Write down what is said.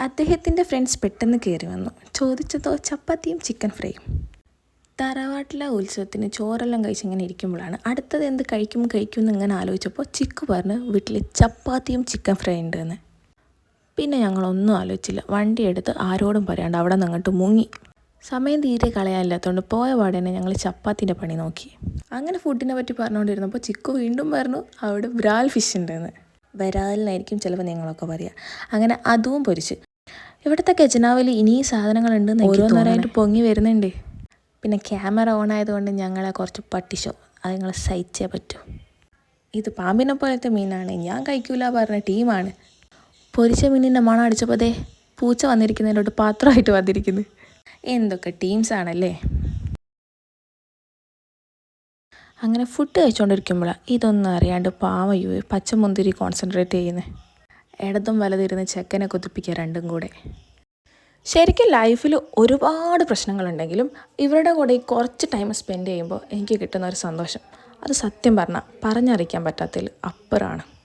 അദ്ദേഹത്തിന്റെ ഫ്രണ്ട്സ് പെട്ടെന്ന് കയറി വന്നു. ചോദിച്ചതോ ചപ്പാത്തിയും ചിക്കൻ ഫ്രൈയും. തറവാട്ടിലെ ഉത്സവത്തിന് ചോറെല്ലാം കഴിച്ചിങ്ങനെ ഇരിക്കുമ്പോഴാണ് അടുത്തത് എന്ത് കഴിക്കും കഴിക്കും എന്ന് ഇങ്ങനെ ആലോചിച്ചപ്പോൾ ചിക്കു പറഞ്ഞ് വീട്ടിൽ ചപ്പാത്തിയും ചിക്കൻ ഫ്രൈ ഉണ്ടെന്ന്. പിന്നെ ഞങ്ങളൊന്നും ആലോചിച്ചില്ല. വണ്ടി എടുത്ത് ആരോടും പറയാണ്ട് അവിടെ നിന്ന് അങ്ങോട്ട് മുങ്ങി. സമയം തീരെ കളയാനില്ലാത്തതുകൊണ്ട് പോയ പാടേനെ ഞങ്ങൾ ചപ്പാത്തിന്റെ പണി നോക്കി. അങ്ങനെ ഫുഡിനെ പറ്റി പറഞ്ഞുകൊണ്ടിരുന്നപ്പോൾ ചിക്കു വീണ്ടും പറഞ്ഞു അവിടെ ബ്രാൽ ഫിഷ് ഉണ്ടെന്ന്. വരാലിനായിരിക്കും ചിലപ്പോൾ നിങ്ങളൊക്കെ പറയുക അങ്ങനെ അതും പൊരിച്ച്. ഇവിടുത്തെ ഖജനാവിൽ ഇനിയും സാധനങ്ങളുണ്ട് ഓരോ നേരമായിട്ട് പൊങ്ങി വരുന്നുണ്ട്. പിന്നെ ക്യാമറ ഓൺ ആയതുകൊണ്ട് ഞങ്ങളെ കുറച്ച് പട്ടിഷോ അത് നിങ്ങൾ സഹിച്ചേ പറ്റൂ. ഇത് പാമ്പിനെ പോലത്തെ മീനാണ്. ഞാൻ കഴിക്കൂല പറഞ്ഞ ടീമാണ്. പൊരിച്ച മീനിന്റെ മണം അടിച്ചപ്പോതേ പൂച്ച വന്നിരിക്കുന്നതിലോട്ട് പാത്രമായിട്ട് വന്നിരിക്കുന്നു. എന്തൊക്കെ ടീംസ് ആണല്ലേ? അങ്ങനെ ഫുഡ് കഴിച്ചുകൊണ്ടിരിക്കുമ്പോഴാണ് ഇതൊന്നും അറിയാണ്ട് പാവയ്യോ പച്ചമുന്തിരി കോൺസെൻട്രേറ്റ് ചെയ്യുന്നത് ഇടതും വലതിരുന്ന് ചെക്കനെ കുതിപ്പിക്കുക രണ്ടും കൂടെ. ശരിക്കും ലൈഫിൽ ഒരുപാട് പ്രശ്നങ്ങളുണ്ടെങ്കിലും ഇവരുടെ കൂടെ ഈ കുറച്ച് ടൈം സ്പെൻഡ് ചെയ്യുമ്പോൾ എനിക്ക് കിട്ടുന്ന ഒരു സന്തോഷം. അത് സത്യം പറഞ്ഞാൽ പറഞ്ഞറിയിക്കാൻ പറ്റാത്തതിൽ അപ്പുറമാണ്